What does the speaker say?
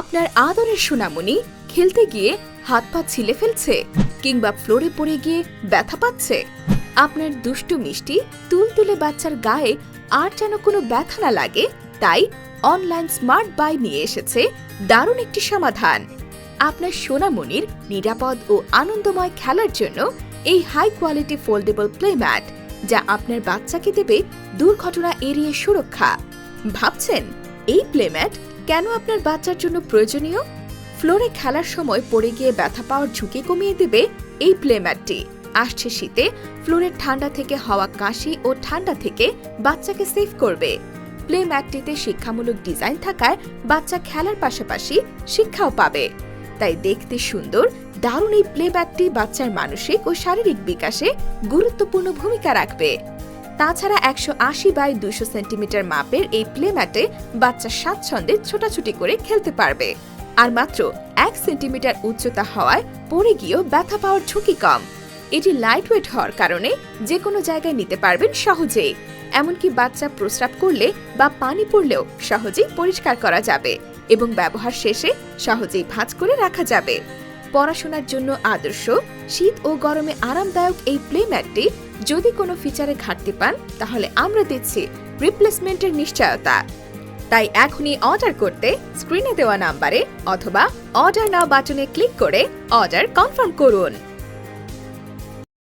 আপনার আদরের সোনামণি খেলতে গিয়ে হাত পা ছিলে ফেলছে কিংবা ফ্লোরে পড়ে গিয়ে ব্যথা পাচ্ছে? আপনার দুষ্টু মিষ্টি তুলতুলে বাচ্চার গায়ে আর যেন কোনো ব্যথা না লাগে, তাই অনলাইন স্মার্ট বাই নিয়ে এসেছে দারুণ একটি সমাধান। আপনার সোনামণির নিরাপদ ও আনন্দময় খেলার জন্য এই high quality foldable play mat যা আপনার বাচ্চাকে দেবে দুর্ঘটনা এড়িয়ে সুরক্ষা। ভাবছেন, এই প্লেম্যাট কেন আপনার বাচ্চার জন্য প্রয়োজনীয়? ফ্লোরে খেলার সময় পড়ে গিয়ে ব্যথা পাওয়ার ঝুঁকি কমিয়ে দেবে এই প্লেম্যাটটি আসছে শীতে ফ্লোরের ঠান্ডা থেকে হওয়া কাশি ও ঠান্ডা থেকে বাচ্চাকে সেভ করবে। প্লে ম্যাটটিতে শিক্ষামূলক ডিজাইন থাকায় বাচ্চা খেলার পাশাপাশি শিক্ষাও পাবে। তাই দেখতে সুন্দর, দারুণ এই প্লে ব্যাগটি বাচ্চার মানসিক ও শারীরিক বিকাশে গুরুত্বপূর্ণ ভূমিকা রাখবে। তাছাড়া একশো আশি বাই দুশো সেন্টিমিটার মাপের এই প্লে ম্যাটে বাচ্চা স্বাচ্ছন্দ্যে ছোটাছুটি করে খেলতে পারবে। আর মাত্র এক সেন্টিমিটার উচ্চতা হওয়ায় পড়ে গিয়েও ব্যথা পাওয়ার ঝুঁকি কম। এটি লাইট ওয়েট হওয়ার কারণে যে কোনো জায়গায় নিতে পারবেন সহজেই। এমনকি বাচ্চা প্রস্রাব করলে বা পানি পড়লেও সহজেই পরিষ্কার করা যাবে এবং ব্যবহার শেষে সহজেই ভাঁজ করে রাখা যাবে। পড়াশোনার জন্য আদর্শ, শীত ও গরমে আরামদায়ক এই প্লে ম্যাটটি যদি কোনো ফিচারে ঘাটতি পান, তাহলে আমরা দিচ্ছি রিপ্লেসমেন্টের নিশ্চয়তা। তাই এখনই অর্ডার করতে স্ক্রিনে দেওয়া নাম্বারে অথবা অর্ডার নাও বাটনে ক্লিক করে অর্ডার কনফার্ম করুন।